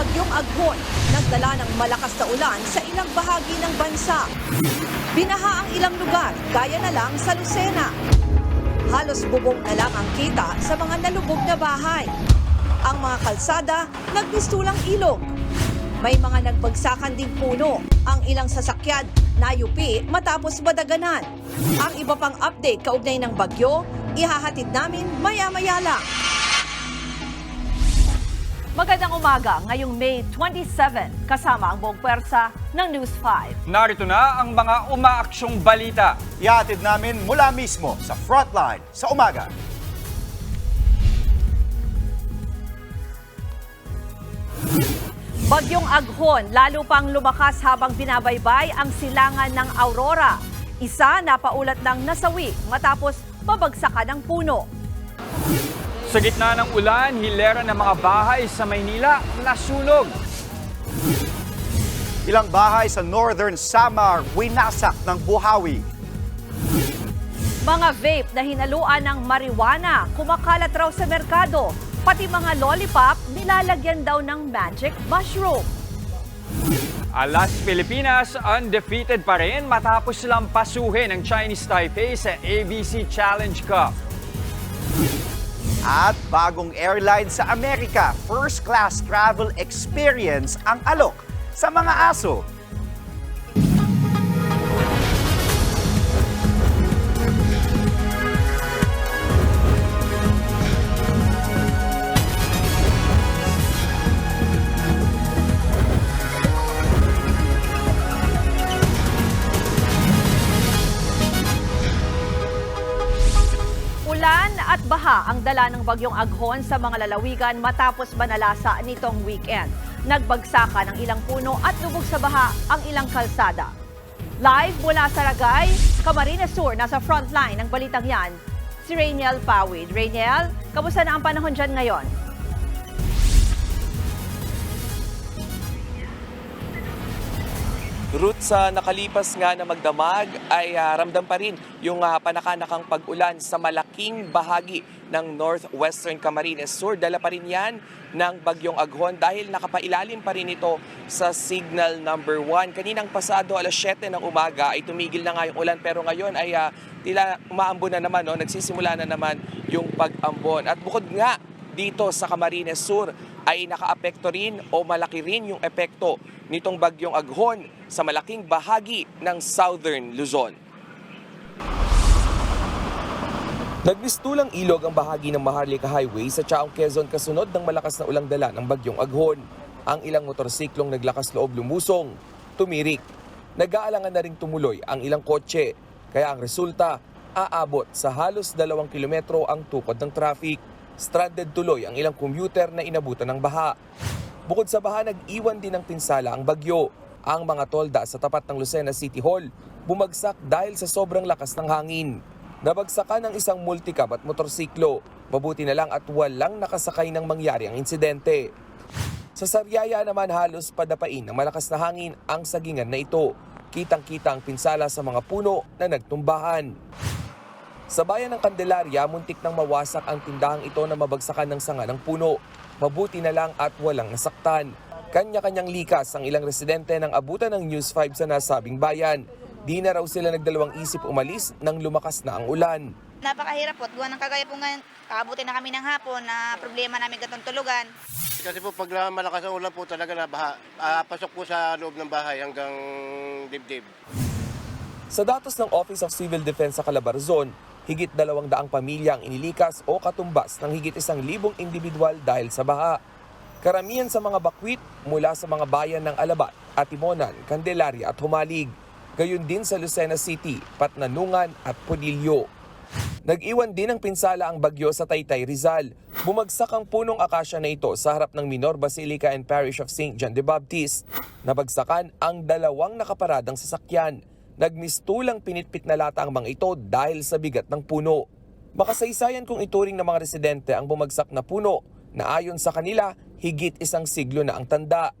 bagyong Aghon nagdala ng malakas na ulan sa ilang bahagi ng bansa. Binaha ang ilang lugar, gaya na lang sa Lucena. Halos bubong na lang ang kita sa mga nalubog na bahay. Ang mga kalsada, nagmistulang ilog. May mga nagbagsakan din puno. Ang ilang sasakyan, nayupi matapos madaganan. Ang iba pang update kaugnay ng bagyo, ihahatid namin maya-maya lang. Magandang umaga ngayong May 27 kasama ang buong pwersa ng News 5. Narito na ang mga umaaksyong balita. Ihatid namin mula mismo sa frontline sa umaga. Bagyong Aghon lalo pang lumakas habang binabaybay ang silangan ng Aurora. Isa napaulat ng nasawi matapos pabagsakan ng puno. Sa gitna ng ulan, hilera ng mga bahay sa Maynila nasunog. Ilang bahay sa Northern Samar winasak ng buhawi. Mga vape na hinaluan ng marijuana kumakalat raw sa merkado. Pati mga lollipop nilalagyan daw ng magic mushroom. Alas Pilipinas, undefeated pa rin matapos silang pasuhin ng Chinese Taipei sa ABC Challenge Cup. At bagong airline sa Amerika, first class travel experience ang alok sa mga aso. Ang dala ng bagyong Aghon sa mga lalawigan matapos manalasa nitong weekend. Nagbagsakan ang ilang puno at lubog sa baha ang ilang kalsada. Live mula sa Ragay, Camarines Sur, nasa frontline ng balitang yan, si Rainiel Pawid. Rainiel, kamusta na ang panahon dyan ngayon? Route sa nakalipas nga na magdamag ay ah, ramdam pa rin yung ah, panakanakang pag-ulan sa malaking bahagi ng northwestern Camarines Sur. Dala pa rin yan ng bagyong Aghon dahil nakapailalim pa rin ito sa signal number 1. Kaninang pasado alas 7 ng umaga ay tumigil na nga yung ulan pero ngayon ay ah, tila umaambon na naman, no? nagsisimula na naman yung pag-ambon. At bukod nga dito sa Camarines Sur ay nakaapekto rin o malaki rin yung epekto nitong bagyong Aghon sa malaking bahagi ng Southern Luzon. Nagmistulang ilog ang bahagi ng Maharlika Highway sa Chaong Quezon kasunod ng malakas na ulang dala ng bagyong Aghon. Ang ilang motorsiklong naglakas loob lumusong, tumirik. Nag-aalangan na ring tumuloy ang ilang kotse. Kaya ang resulta, aabot sa halos dalawang kilometro ang tukod ng traffic. Stranded tuloy ang ilang commuter na inabutan ng baha. Bukod sa baha, nag-iwan din ng pinsala ang bagyo. Ang mga tolda sa tapat ng Lucena City Hall bumagsak dahil sa sobrang lakas ng hangin. Nabagsakan ng isang multicab at motorsiklo. Mabuti na lang at walang nakasakay ng mangyari ang insidente. Sa Sariaya naman halos padapain ng malakas na hangin ang sagingan na ito. Kitang-kita ang pinsala sa mga puno na nagtumbahan. Sa bayan ng Candelaria, muntik nang mawasak ang tindahang ito na mabagsakan ng sanga ng puno. Mabuti na lang at walang nasaktan. Kanya-kanyang likas ang ilang residente ng abutan ng News 5 sa nasabing bayan. Di na raw sila nagdalawang isip umalis nang lumakas na ang ulan. Napakahirap po. at Gawa ng kagaya po ngayon, kaabutin na kami ng hapon na problema namin gatong tulugan. Kasi po pag la- malakas ang ulan po talaga na baha, ah, pasok po sa loob ng bahay hanggang dibdib. Sa datos ng Office of Civil Defense sa Calabarzon, higit dalawang daang pamilya ang inilikas o katumbas ng higit isang libong individual dahil sa baha. Karamihan sa mga bakwit mula sa mga bayan ng Alabat, Atimonan, Candelaria at Humalig. Gayon din sa Lucena City, Patnanungan at Pudillo. Nag-iwan din ng pinsala ang bagyo sa Taytay Rizal. Bumagsak ang punong akasya na ito sa harap ng Minor Basilica and Parish of St. John the Baptist. Nabagsakan ang dalawang nakaparadang sasakyan. Nagmistulang pinitpit na lata ang mga ito dahil sa bigat ng puno. Makasaysayan kung ituring ng mga residente ang bumagsak na puno na ayon sa kanila higit isang siglo na ang tanda.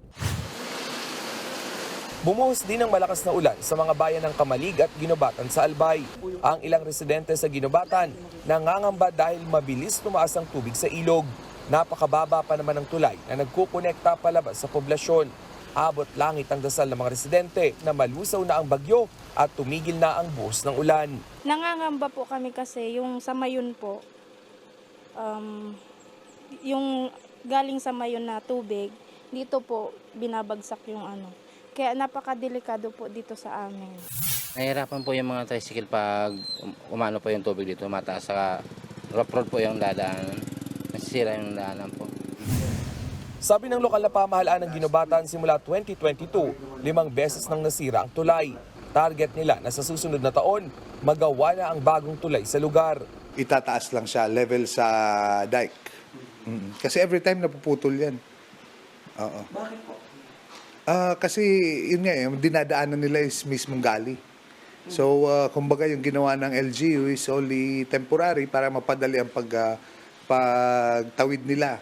Bumuhos din ng malakas na ulan sa mga bayan ng Kamalig at Ginobatan sa Albay. Ang ilang residente sa Ginobatan nangangamba dahil mabilis tumaas ang tubig sa ilog. Napakababa pa naman ng tulay na nagkukonekta palabas sa poblasyon. Abot langit ang dasal ng mga residente na malusaw na ang bagyo at tumigil na ang buhos ng ulan. Nangangamba po kami kasi yung sa Mayon po, um, yung galing sa Mayon na tubig, dito po binabagsak yung ano. Kaya napakadelikado po dito sa amin. Nahihirapan po yung mga tricycle pag um- umano po yung tubig dito, mataas sa rough road po yung dadaanan. Nasisira yung daanan po. Sabi ng lokal na pamahalaan ng Ginobatan simula 2022, limang beses nang nasira ang tulay. Target nila na sa susunod na taon, magawa na ang bagong tulay sa lugar. itataas lang siya level sa dike. Kasi every time napuputol yan. Oo. Bakit po? kasi yun nga, yung dinadaanan nila is mismong gali. So, ah, kumbaga yung ginawa ng LGU is only temporary para mapadali ang pag, ah, pagtawid nila.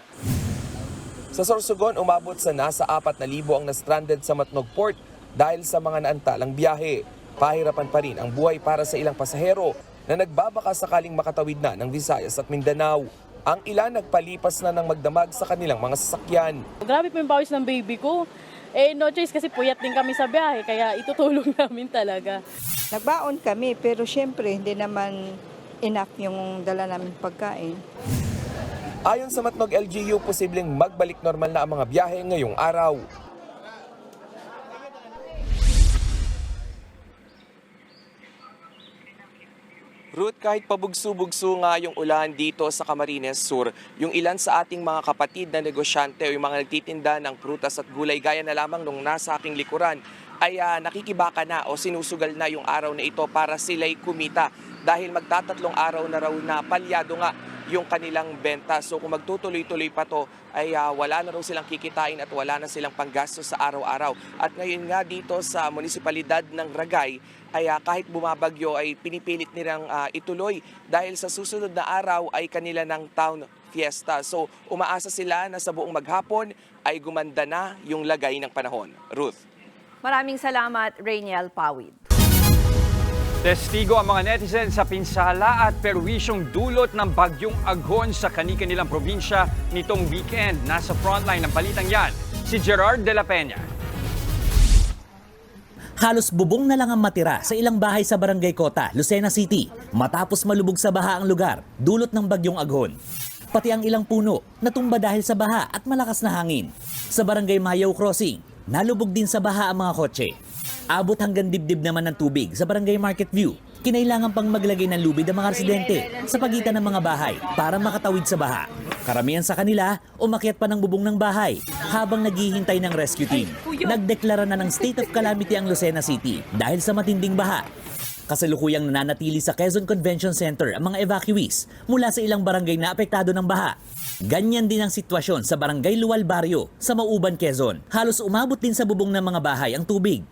Sa Sorsogon, umabot sa nasa 4,000 ang na-stranded sa Matnog Port dahil sa mga naantalang biyahe. Pahirapan pa rin ang buhay para sa ilang pasahero na nagbabaka sakaling makatawid na ng Visayas at Mindanao. Ang ilan nagpalipas na ng magdamag sa kanilang mga sasakyan. Grabe po yung pawis ng baby ko. Eh, no choice kasi puyat din kami sa biyahe, kaya itutulong namin talaga. Nagbaon kami pero syempre hindi naman enough yung dala namin pagkain. Ayon sa Matnog LGU, posibleng magbalik normal na ang mga biyahe ngayong araw. Ruth, kahit pabugso-bugso nga yung ulan dito sa Camarines Sur, yung ilan sa ating mga kapatid na negosyante o yung mga nagtitinda ng prutas at gulay gaya na lamang nung nasa aking likuran ay ah, nakikibaka na o sinusugal na yung araw na ito para sila'y kumita dahil magtatatlong araw na raw na palyado nga yung kanilang benta. So kung magtutuloy-tuloy pa to ay ah, wala na raw silang kikitain at wala na silang panggastos sa araw-araw. At ngayon nga dito sa munisipalidad ng Ragay ay ah, kahit bumabagyo ay pinipilit nilang ah, ituloy dahil sa susunod na araw ay kanila ng town fiesta. So umaasa sila na sa buong maghapon ay gumanda na yung lagay ng panahon. Ruth. Maraming salamat, Rainiel Pawid. Testigo ang mga netizen sa pinsala at perwisyong dulot ng bagyong aghon sa kani-kanilang probinsya nitong weekend. Nasa frontline ng balitang yan, si Gerard de la Peña. Halos bubong na lang ang matira sa ilang bahay sa Barangay Kota, Lucena City matapos malubog sa baha ang lugar dulot ng bagyong aghon. Pati ang ilang puno natumba dahil sa baha at malakas na hangin. Sa Barangay Mayaw Crossing, nalubog din sa baha ang mga kotse. Abot hanggang dibdib naman ng tubig sa Barangay Market View. Kinailangan pang maglagay ng lubid ang mga residente sa pagitan ng mga bahay para makatawid sa baha. Karamihan sa kanila, umakyat pa ng bubong ng bahay habang naghihintay ng rescue team. Nagdeklara na ng state of calamity ang Lucena City dahil sa matinding baha. Kasalukuyang nananatili sa Quezon Convention Center ang mga evacuees mula sa ilang barangay na apektado ng baha. Ganyan din ang sitwasyon sa Barangay Luwal Barrio sa Mauban, Quezon. Halos umabot din sa bubong ng mga bahay ang tubig.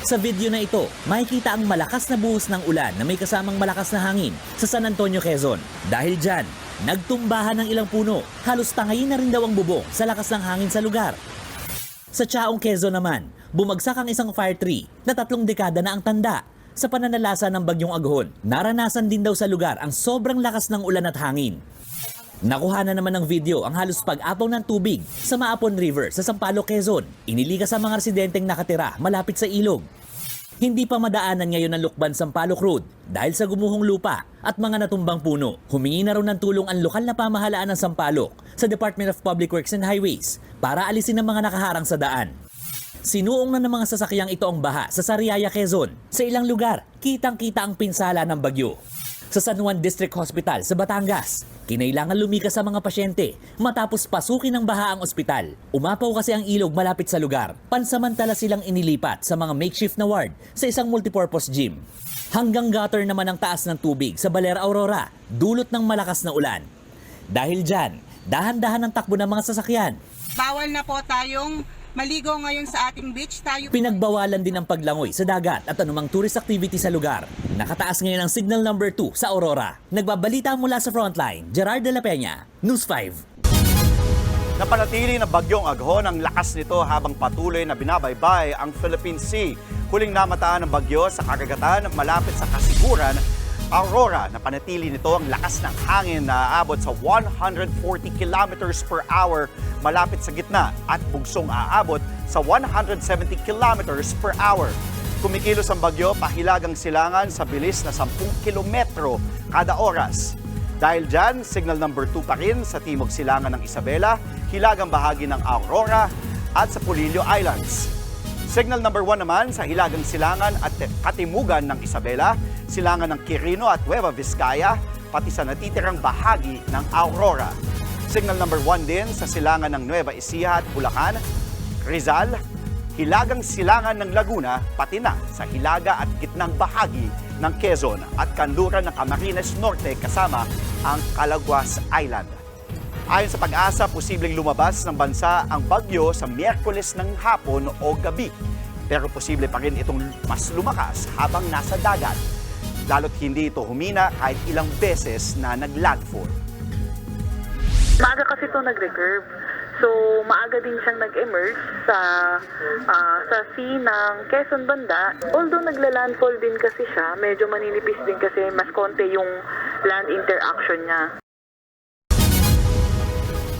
Sa video na ito, makikita ang malakas na buhos ng ulan na may kasamang malakas na hangin sa San Antonio, Quezon. Dahil dyan, nagtumbahan ng ilang puno. Halos tangayin na rin daw ang bubong sa lakas ng hangin sa lugar. Sa Chaong Quezon naman, bumagsak ang isang fire tree na tatlong dekada na ang tanda. Sa pananalasa ng bagyong aghon, naranasan din daw sa lugar ang sobrang lakas ng ulan at hangin. Nakuha na naman ng video ang halos pag-apaw ng tubig sa Maapon River sa Sampaloc, Quezon. Iniligas ang mga residenteng nakatira malapit sa ilog. Hindi pa madaanan ngayon ang Lukban Sampaloc Road dahil sa gumuhong lupa at mga natumbang puno. Humingi na raw ng tulong ang lokal na pamahalaan ng Sampaloc sa Department of Public Works and Highways para alisin ang mga nakaharang sa daan. Sinuong na ng mga sasakyang ito ang baha sa Sariaya, Quezon. Sa ilang lugar, kitang-kita ang pinsala ng bagyo. Sa San Juan District Hospital sa Batangas, kinailangan lumikas sa mga pasyente matapos pasukin ng baha ang ospital. Umapaw kasi ang ilog malapit sa lugar. Pansamantala silang inilipat sa mga makeshift na ward sa isang multipurpose gym. Hanggang gutter naman ang taas ng tubig sa Baler Aurora, dulot ng malakas na ulan. Dahil dyan, dahan-dahan ang takbo ng mga sasakyan. Bawal na po tayong maligo ngayon sa ating beach. Tayo Pinagbawalan din ang paglangoy sa dagat at anumang tourist activity sa lugar. Nakataas ngayon ang signal number 2 sa Aurora. Nagbabalita mula sa frontline, Gerard de la Peña, News 5. Napanatili na bagyong aghon ang lakas nito habang patuloy na binabaybay ang Philippine Sea. Huling namataan ng bagyo sa kagagatan malapit sa kasiguran Aurora, napanatili nito ang lakas ng hangin na aabot sa 140 kilometers per hour malapit sa gitna at bugsong aabot sa 170 kilometers per hour. Kumikilos ang bagyo pahilagang silangan sa bilis na 10 kilometro kada oras. Dahil dyan, signal number 2 pa rin sa timog silangan ng Isabela, hilagang bahagi ng Aurora at sa Polillo Islands. Signal number 1 naman sa hilagang silangan at katimugan ng Isabela, silangan ng Quirino at Nueva Vizcaya, pati sa natitirang bahagi ng Aurora. Signal number 1 din sa silangan ng Nueva Ecija at Bulacan, Rizal, hilagang silangan ng Laguna, pati na sa hilaga at gitnang bahagi ng Quezon at kanluran ng Camarines Norte kasama ang Calaguas Island. Ayon sa pag-asa, posibleng lumabas ng bansa ang bagyo sa Miyerkules ng hapon o gabi. Pero posible pa rin itong mas lumakas habang nasa dagat. Lalo't hindi ito humina kahit ilang beses na naglandfall. Maaga kasi ito nag-recurve. So, maaga din siyang nag-emerge sa ah, sa sea ng Quezon Banda. Although nagla-landfall din kasi siya, medyo maninipis din kasi mas konti yung land interaction niya.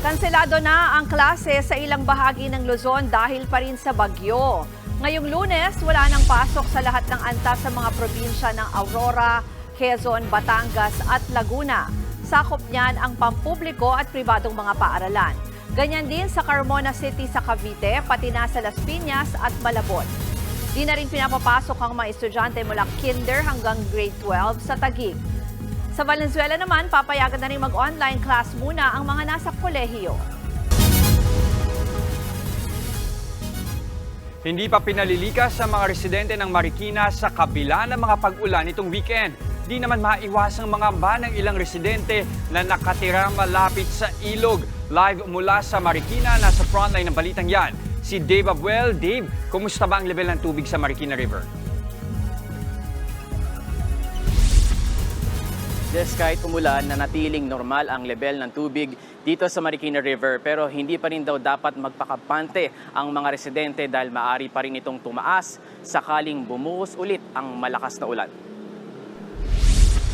Kanselado na ang klase sa ilang bahagi ng Luzon dahil pa rin sa bagyo. Ngayong lunes, wala nang pasok sa lahat ng antas sa mga probinsya ng Aurora, Quezon, Batangas at Laguna. Sakop niyan ang pampubliko at pribadong mga paaralan. Ganyan din sa Carmona City sa Cavite, pati na sa Las Piñas at Malabon. Di na rin pinapapasok ang mga estudyante mula kinder hanggang grade 12 sa Taguig. Sa Valenzuela naman, papayagan na rin mag-online class muna ang mga nasa kolehiyo. Hindi pa pinalilikas sa mga residente ng Marikina sa kabila ng mga pag-ulan itong weekend. Di naman maiwasang mga ba ng ilang residente na nakatira malapit sa ilog. Live mula sa Marikina, nasa frontline ng balitang yan. Si Dave Abuel. Dave, kumusta ba ang level ng tubig sa Marikina River? Yes, kahit umulan, nanatiling normal ang level ng tubig dito sa Marikina River pero hindi pa rin daw dapat magpakapante ang mga residente dahil maari pa rin itong tumaas sakaling bumuhos ulit ang malakas na ulan.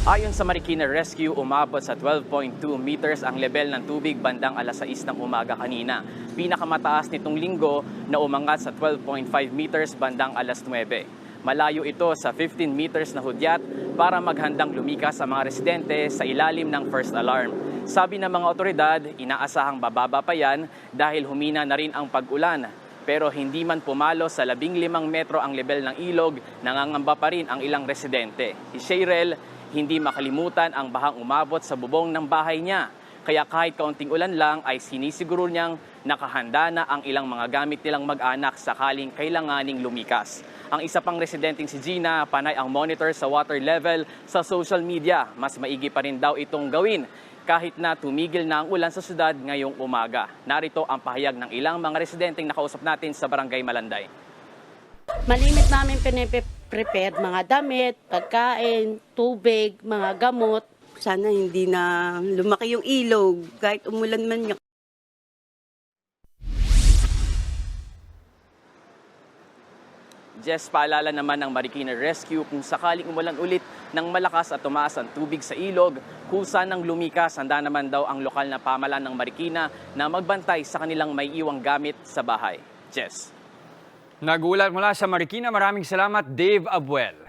Ayon sa Marikina Rescue, umabot sa 12.2 meters ang level ng tubig bandang alas 6 ng umaga kanina. Pinakamataas nitong linggo na umangat sa 12.5 meters bandang alas 9. Malayo ito sa 15 meters na hudyat para maghandang lumikas ang mga residente sa ilalim ng first alarm. Sabi ng mga otoridad, inaasahang bababa pa yan dahil humina na rin ang pag-ulan. Pero hindi man pumalo sa 15 metro ang level ng ilog, nangangamba pa rin ang ilang residente. Si Cheryl, hindi makalimutan ang bahang umabot sa bubong ng bahay niya. Kaya kahit kaunting ulan lang ay sinisiguro niyang nakahanda na ang ilang mga gamit nilang mag-anak sakaling kailanganing lumikas. Ang isa pang residenteng si Gina, panay ang monitor sa water level sa social media. Mas maigi pa rin daw itong gawin kahit na tumigil na ang ulan sa syudad ngayong umaga. Narito ang pahayag ng ilang mga residenteng nakausap natin sa Barangay Malanday. Malimit namin piniprepare mga damit, pagkain, tubig, mga gamot. Sana hindi na lumaki yung ilog kahit umulan man niya. Jess, paalala naman ng Marikina Rescue kung sakaling umulan ulit ng malakas at tumaas ang tubig sa ilog, kusa ng lumikas, handa naman daw ang lokal na pamalan ng Marikina na magbantay sa kanilang may iwang gamit sa bahay. Jess. Nagulat mula sa Marikina, maraming salamat Dave Abuel.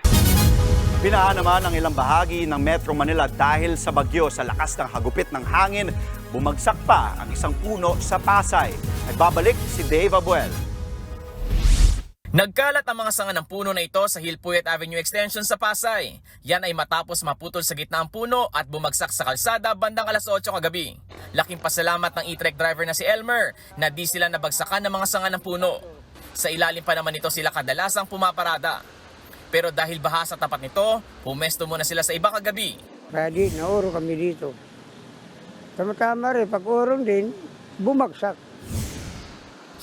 Binaha naman ang ilang bahagi ng Metro Manila dahil sa bagyo sa lakas ng hagupit ng hangin, bumagsak pa ang isang puno sa Pasay. Nagbabalik si Dave Abuel. Nagkalat ang mga sanga ng puno na ito sa Hillpuyat Avenue Extension sa Pasay. Yan ay matapos maputol sa gitna ang puno at bumagsak sa kalsada bandang alas 8 kagabi. Laking pasalamat ng e-trek driver na si Elmer na di sila nabagsakan ng mga sanga ng puno. Sa ilalim pa naman nito sila kadalasang pumaparada. Pero dahil baha sa tapat nito, pumesto muna sila sa iba kagabi. Kaya di, nauro kami dito. Tama-tama rin, pag urong din, bumagsak.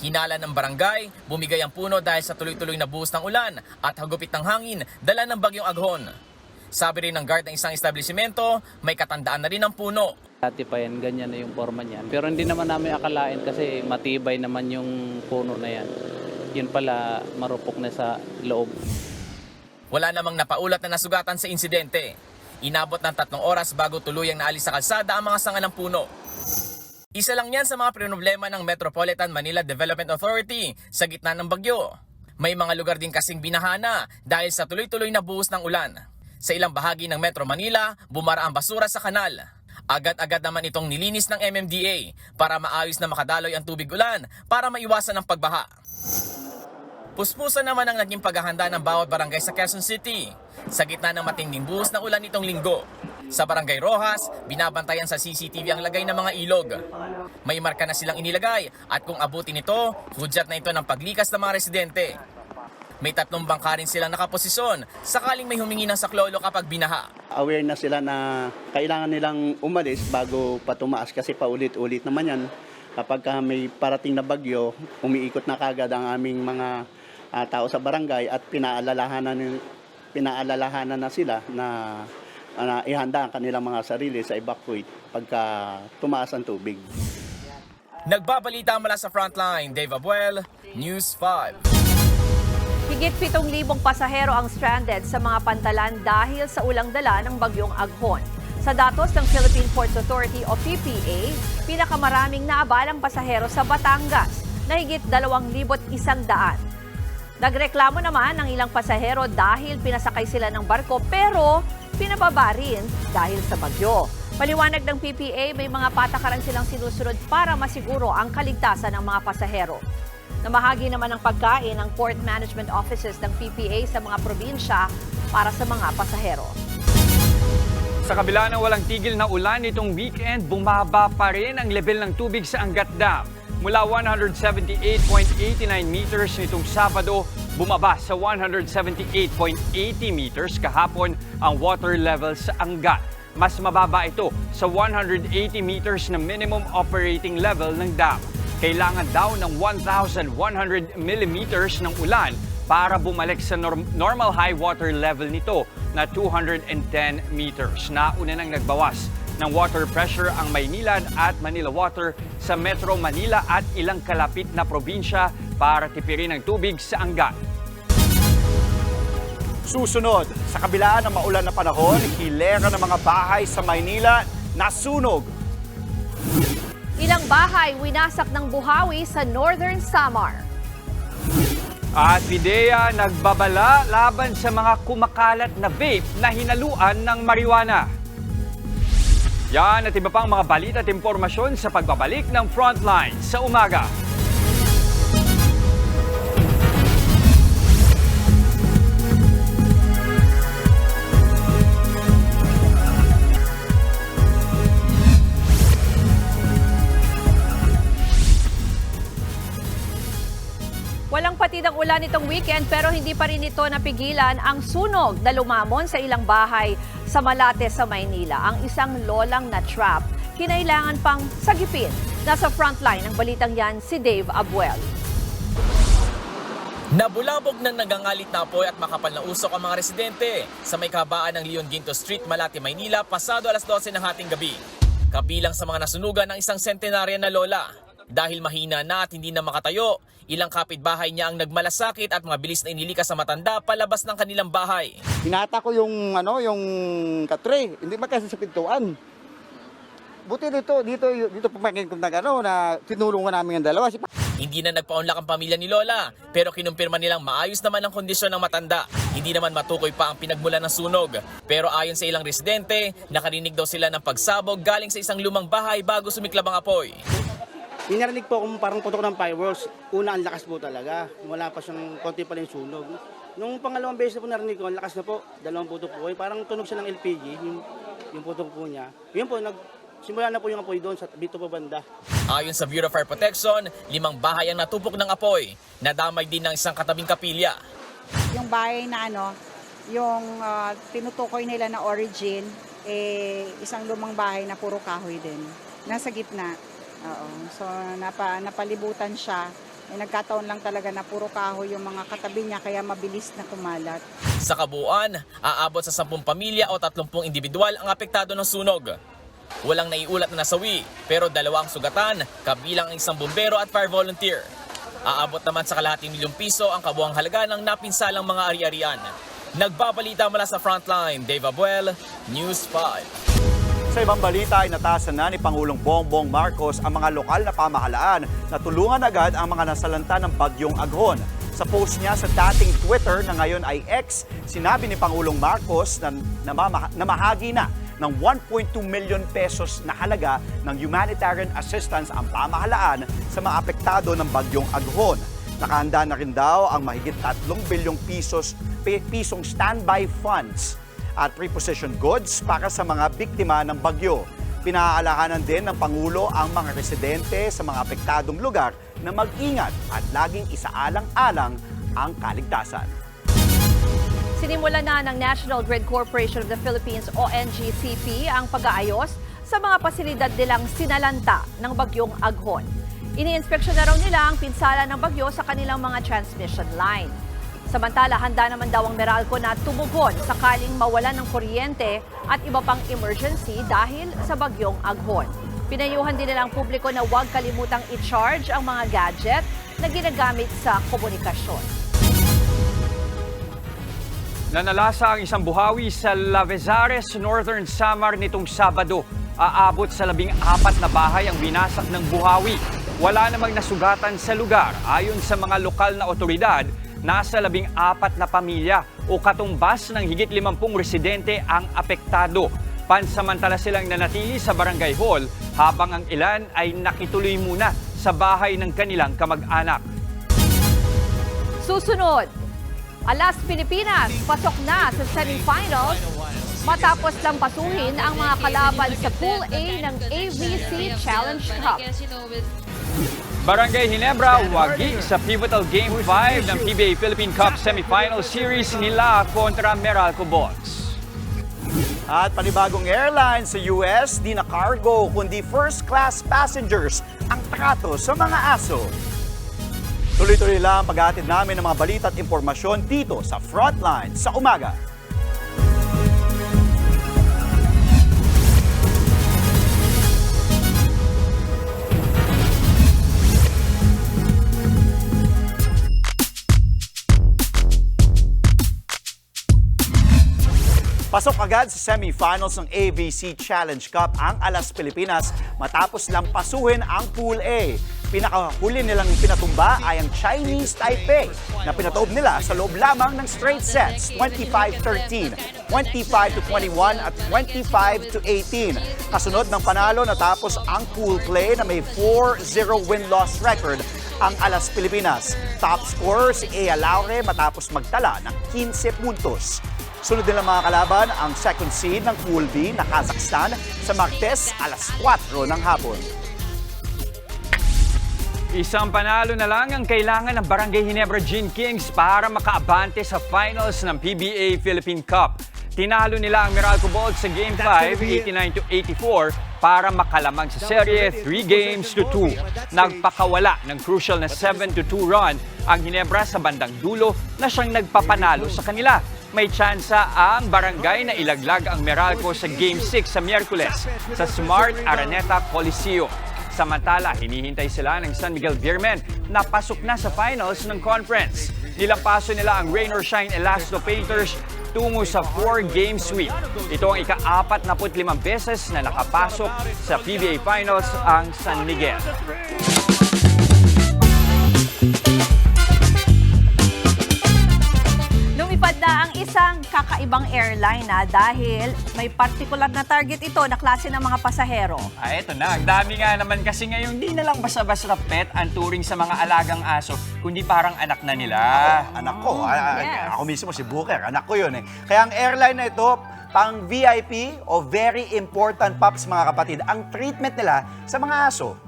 Hinala ng barangay, bumigay ang puno dahil sa tuloy-tuloy na buhos ng ulan at hagupit ng hangin dala ng bagyong aghon. Sabi rin ng guard ng isang establishmento, may katandaan na rin ang puno. Dati pa yan, ganyan na yung forma niyan. Pero hindi naman namin akalain kasi matibay naman yung puno na yan. Yun pala marupok na sa loob. Wala namang napaulat na nasugatan sa insidente. Inabot ng tatlong oras bago tuluyang naalis sa kalsada ang mga sanga ng puno. Isa lang yan sa mga problema ng Metropolitan Manila Development Authority sa gitna ng bagyo. May mga lugar din kasing binahana dahil sa tuloy-tuloy na buhos ng ulan. Sa ilang bahagi ng Metro Manila, bumara ang basura sa kanal. Agad-agad naman itong nilinis ng MMDA para maayos na makadaloy ang tubig ulan para maiwasan ang pagbaha. Puspusan naman ang naging paghahanda ng bawat barangay sa Quezon City sa gitna ng matinding buhos ng ulan nitong linggo. Sa Barangay Rojas, binabantayan sa CCTV ang lagay ng mga ilog. May marka na silang inilagay at kung abutin ito, hudyat na ito ng paglikas ng mga residente. May tatlong bangka rin silang nakaposisyon sakaling may humingi ng saklolo kapag binaha. aware na sila na kailangan nilang umalis bago pa tumaas kasi paulit-ulit naman yan. Kapag ka may parating na bagyo, umiikot na kagad ang aming mga ah, tao sa barangay at pinaalalahanan, pinaalalahanan na sila na, na ihanda ang kanilang mga sarili sa evacuate pagka tumaas ang tubig. Nagbabalita mula sa frontline, Dave Abuel, News 5. Higit 7,000 pasahero ang stranded sa mga pantalan dahil sa ulang dala ng bagyong Aghon. Sa datos ng Philippine Ports Authority o PPA, pinakamaraming naabalang pasahero sa Batangas na higit 2,100. Nagreklamo naman ng ilang pasahero dahil pinasakay sila ng barko pero pinababa rin dahil sa bagyo. Paliwanag ng PPA, may mga patakaran silang sinusunod para masiguro ang kaligtasan ng mga pasahero. Namahagi naman ng pagkain ang port management offices ng PPA sa mga probinsya para sa mga pasahero. Sa kabila ng walang tigil na ulan nitong weekend, bumaba pa rin ang level ng tubig sa Angat Dam. Mula 178.89 meters nitong Sabado, bumaba sa 178.80 meters kahapon ang water level sa Angat. Mas mababa ito sa 180 meters na minimum operating level ng dam. Kailangan daw ng 1,100 millimeters ng ulan para bumalik sa norm- normal high water level nito na 210 meters. Nauna nang nagbawas ng water pressure ang Maynilad at Manila Water sa Metro Manila at ilang kalapit na probinsya para tipirin ang tubig sa Angat. Susunod, sa kabila ng maulan na panahon, hilera ng mga bahay sa Maynila nasunog. Ilang bahay winasak ng buhawi sa Northern Samar. At Pidea nagbabala laban sa mga kumakalat na vape na hinaluan ng marijuana. Yan at iba pang mga balita at impormasyon sa pagbabalik ng Frontline sa umaga. Walang patid ang ulan nitong weekend pero hindi pa rin ito napigilan ang sunog na lumamon sa ilang bahay sa Malate sa Maynila. Ang isang lolang na trap, kinailangan pang sagipin. Nasa frontline ng balitang yan si Dave Abuel. Nabulabog ng nagangalit na apoy at makapal na usok ang mga residente sa may kabaan ng Leon Ginto Street, Malate, Maynila, pasado alas 12 ng hating gabi. Kabilang sa mga nasunugan ng isang sentenarya na lola. Dahil mahina na at hindi na makatayo, ilang kapitbahay niya ang nagmalasakit at mabilis na inilikas sa matanda palabas ng kanilang bahay. Hinata ko yung ano, yung katre, hindi makasi sa pintuan. Buti dito, dito, dito pumangkin ko na ano, na tinulungan namin ang dalawa. Si Hindi na nagpaunlak ang pamilya ni Lola, pero kinumpirma nilang maayos naman ang kondisyon ng matanda. Hindi naman matukoy pa ang pinagmula ng sunog. Pero ayon sa ilang residente, nakarinig daw sila ng pagsabog galing sa isang lumang bahay bago sumiklab ang apoy. Minarinig po kung parang putok ng fireworks. Una, ang lakas po talaga. Wala pa siyang konti pa rin sunog. Nung pangalawang beses na po narinig ko, ang lakas na po. Dalawang putok po. Eh, parang tunog siya ng LPG, yung, yung putok po niya. Yun po, nag, simula na po yung apoy doon sa dito po banda. Ayon sa Bureau of Fire Protection, limang bahay ang natupok ng apoy. Nadamay din ng isang katabing kapilya. yung bahay na ano, yung ah, tinutukoy nila na origin, eh, isang lumang bahay na puro kahoy din. Nasa gitna. Oo. So, napa, napalibutan siya. Eh, nagkataon lang talaga na puro kahoy yung mga katabi niya, kaya mabilis na kumalat. Sa kabuuan, aabot sa 10 pamilya o 30 individual ang apektado ng sunog. Walang naiulat na nasawi, pero dalawa ang sugatan, kabilang ang isang bombero at fire volunteer. Aabot naman sa kalahating milyong piso ang kabuang halaga ng napinsalang mga ari-arian. Nagbabalita mula sa Frontline, Dave Abuel, News 5. Sa ibang balita ay natasan na ni Pangulong Bongbong Marcos ang mga lokal na pamahalaan na tulungan agad ang mga nasalanta ng bagyong Aghon. Sa post niya sa dating Twitter na ngayon ay X, sinabi ni Pangulong Marcos na namahagi na ng 1.2 million pesos na halaga ng humanitarian assistance ang pamahalaan sa mga apektado ng bagyong Aghon. Nakahanda na rin daw ang mahigit 3 bilyong pisos, pi- pisong standby funds at preposition goods para sa mga biktima ng bagyo. Pinaaalalahanan din ng Pangulo ang mga residente sa mga apektadong lugar na mag-ingat at laging isaalang-alang ang kaligtasan. Sinimula na ng National Grid Corporation of the Philippines o NGCP ang pag-aayos sa mga pasilidad nilang sinalanta ng bagyong Aghon. Iniinspeksyon na raw nila ang pinsala ng bagyo sa kanilang mga transmission line. Samantala, handa naman daw ang Meralco na tumugon sakaling mawalan ng kuryente at iba pang emergency dahil sa bagyong Aghon. Pinayuhan din nila ang publiko na huwag kalimutang i-charge ang mga gadget na ginagamit sa komunikasyon. Nanalasa ang isang buhawi sa Lavezares, Northern Samar nitong Sabado. Aabot sa labing apat na bahay ang binasak ng buhawi. Wala namang nasugatan sa lugar. Ayon sa mga lokal na otoridad, nasa labing apat na pamilya o katumbas ng higit limampung residente ang apektado. Pansamantala silang nanatili sa barangay hall habang ang ilan ay nakituloy muna sa bahay ng kanilang kamag-anak. Susunod, Alas Pilipinas pasok na sa semifinals matapos lang pasuhin ang mga kalaban sa Pool A ng AVC Challenge Cup. Barangay Hinebra, wagi sa pivotal Game 5 ng PBA Philippine Cup Semifinal Series nila kontra Meralco Boys. At panibagong airline sa US, di na cargo kundi first class passengers ang trato sa mga aso. Tuloy-tuloy lang ang paghatid namin ng mga balita at impormasyon dito sa Frontline sa umaga. Pasok agad sa semifinals ng AVC Challenge Cup ang Alas Pilipinas matapos lang pasuhin ang Pool A. Pinakahuli nilang pinatumba ay ang Chinese Taipei na pinatoob nila sa loob lamang ng straight sets 25-13, 25-21 at 25-18. Kasunod ng panalo natapos ang pool play na may 4-0 win-loss record ang Alas Pilipinas. Top scorer si Ea Laure matapos magtala ng 15 puntos. Sunod nila mga kalaban ang second seed ng Pool B na Kazakhstan sa Martes alas 4 ng hapon. Isang panalo na lang ang kailangan ng Barangay Hinebra Gin Kings para makaabante sa finals ng PBA Philippine Cup. Tinalo nila ang Meralco Bold sa Game 5, 89 to 84 para makalamang sa serye 3 games to 2. Nagpakawala ng crucial na 7 to 2 run ang Hinebra sa bandang dulo na siyang nagpapanalo sa kanila. May tsansa ang barangay na ilaglag ang Meralco sa Game 6 sa Miyerkules sa Smart Araneta Coliseum. Samantala, hinihintay sila ng San Miguel Beermen na pasok na sa finals ng conference. Nilampaso nila ang Rain or Shine Elasto Painters tungo sa 4-game sweep. Ito ang ika-apat na limang beses na nakapasok sa PBA Finals ang San Miguel. Kakaibang airline na dahil may partikular na target ito na klase ng mga pasahero. Ah, eto na. Ang dami nga naman kasi ngayon, di na lang basta-basta pet ang turing sa mga alagang aso, kundi parang anak na nila. Anak ko, ah, yes. ako mismo si Booker, anak ko yun eh. Kaya ang airline na ito, pang VIP o very important pups mga kapatid, ang treatment nila sa mga aso.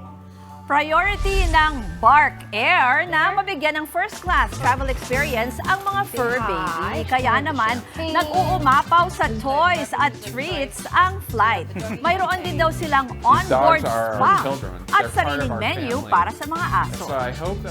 Priority ng Bark Air na mabigyan ng first class travel experience ang mga fur baby. Kaya naman, nag-uumapaw sa toys at treats ang flight. Mayroon din daw silang onboard spa at sariling menu para sa mga aso.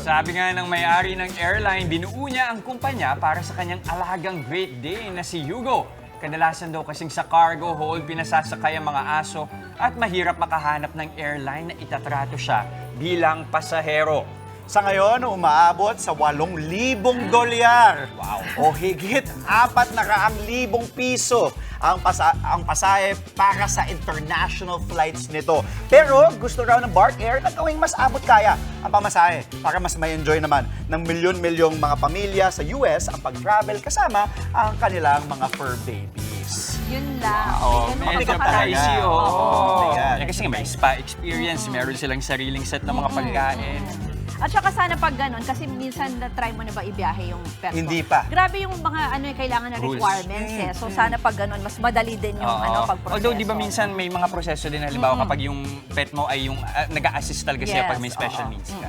Sabi nga ng may-ari ng airline, binuo niya ang kumpanya para sa kanyang alagang Great Dane na si Hugo. Kadalasan daw kasing sa cargo hold pinasasakay ang mga aso at mahirap makahanap ng airline na itatrato siya bilang pasahero. Sa ngayon, umaabot sa 8,000 dolyar. Wow. O higit 4 na kaang libong piso ang, pasa ang pasahe para sa international flights nito. Pero gusto raw ng Bark Air na gawing mas abot kaya ang pamasahe para mas may enjoy naman ng milyon-milyong mga pamilya sa US ang pag-travel kasama ang kanilang mga fur babies. Yun lang. Oo, Ganun medyo pricey, oo. Oo. Eh, kasi may spa experience, meron silang sariling set ng mga pagkain. At saka sana pag ganun, kasi minsan na-try mo na ba ibiyahe yung pet mo? Hindi pa. Grabe yung mga ano yung kailangan na Rules. requirements eh. So sana pag ganun, mas madali din yung ano pag-proseso. Although, di ba minsan may mga proseso din, halimbawa kapag yung pet mo ay yung uh, nag-a-assist talaga siya Yes, pag may special oo. needs ka.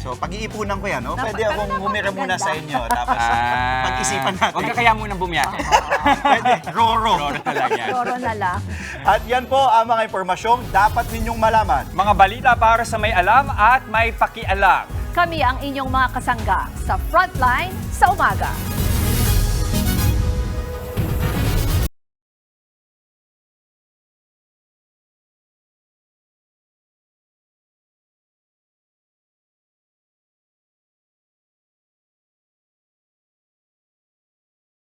So, pag-iipunan ko yan, no? Napa- Pwede pero akong humira muna sa inyo. Tapos, Ah. pag-isipan natin. Huwag ka kaya munang bumiyahe. Pwede, Roro. Roro talaga. Loro na lang. At yan po ang mga impormasyong dapat ninyong malaman. Mga balita para sa may alam at may pakialam. Kami ang inyong mga kasangga sa Frontline sa umaga.